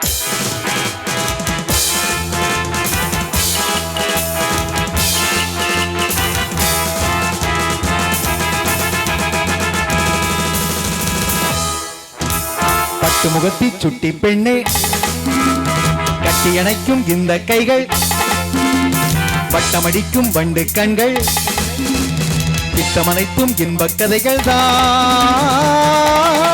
பட்டு முகத்தி சுட்டி பெண்ணே. கட்டி அணைக்கும் இந்த கைகள். வட்டமடிக்கும் வண்டு கண்கள். திட்டமனைத்தும் இன்பக் கதைகள் தான்.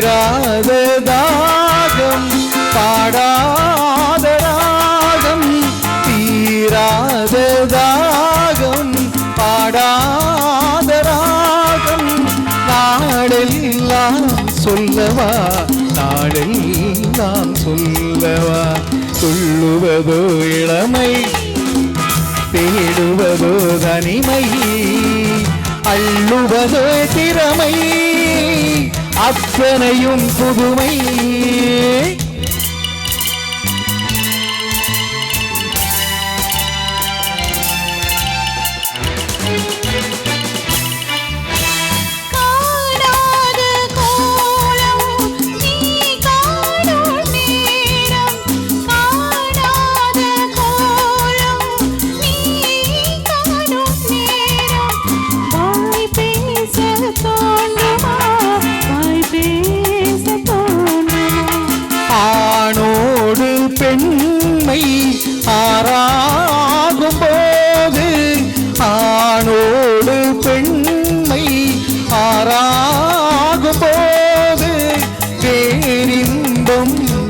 தீராத தாகம் பாடாத ராகம் தீராத தாகம் பாடாத ராகம். நாடெல்லாம் சொல்லவா நாடெல்லாம் சொல்லவா? சொல்லுவதோ இளமை தேடுவதோ தனிமை அள்ளுவதோ திறமை. அத்தனையும் புதுமை.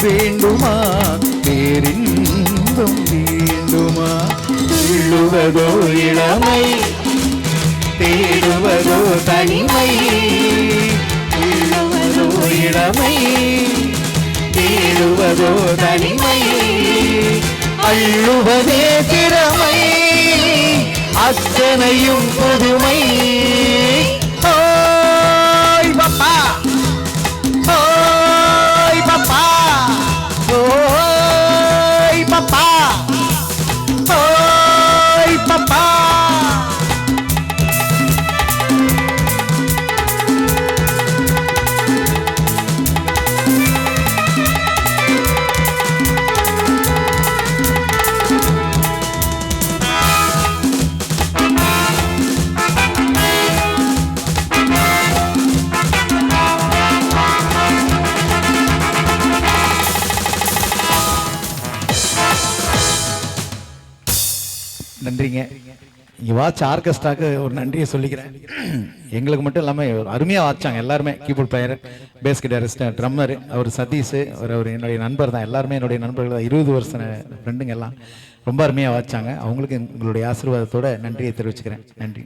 வேண்டுமா? பேரின்பம் வேண்டுமா? தள்ளுவதோ இளமை தேடுவதோ தனிமை. உள்ளுவதோ இளமை தேடுவதோ தனிமை. அள்ளுவதே திறமை அத்தனையும் புதுமை. நன்றிங்க. இங்கே வாட்ச் ஆர்கெஸ்ட்ராக்கு ஒரு நன்றியை சொல்லிக்கிறேன். எங்களுக்கு மட்டும் இல்லாமல் அருமையாக வாட்சாங்க எல்லாருமே. Keyboard player bass guitarist drummer அவர் சதீஷ் அவர் அவர் என்னுடைய நண்பர் தான். எல்லாருமே என்னுடைய நண்பர்கள் தான். இருபது வருஷம் ஃப்ரெண்டுங்க எல்லாம். ரொம்ப அருமையாக வாட்சாங்க அவங்களுக்கு எங்களுடைய ஆசீர்வாதத்தோட நன்றியை தெரிவிச்சுக்கிறேன். நன்றி.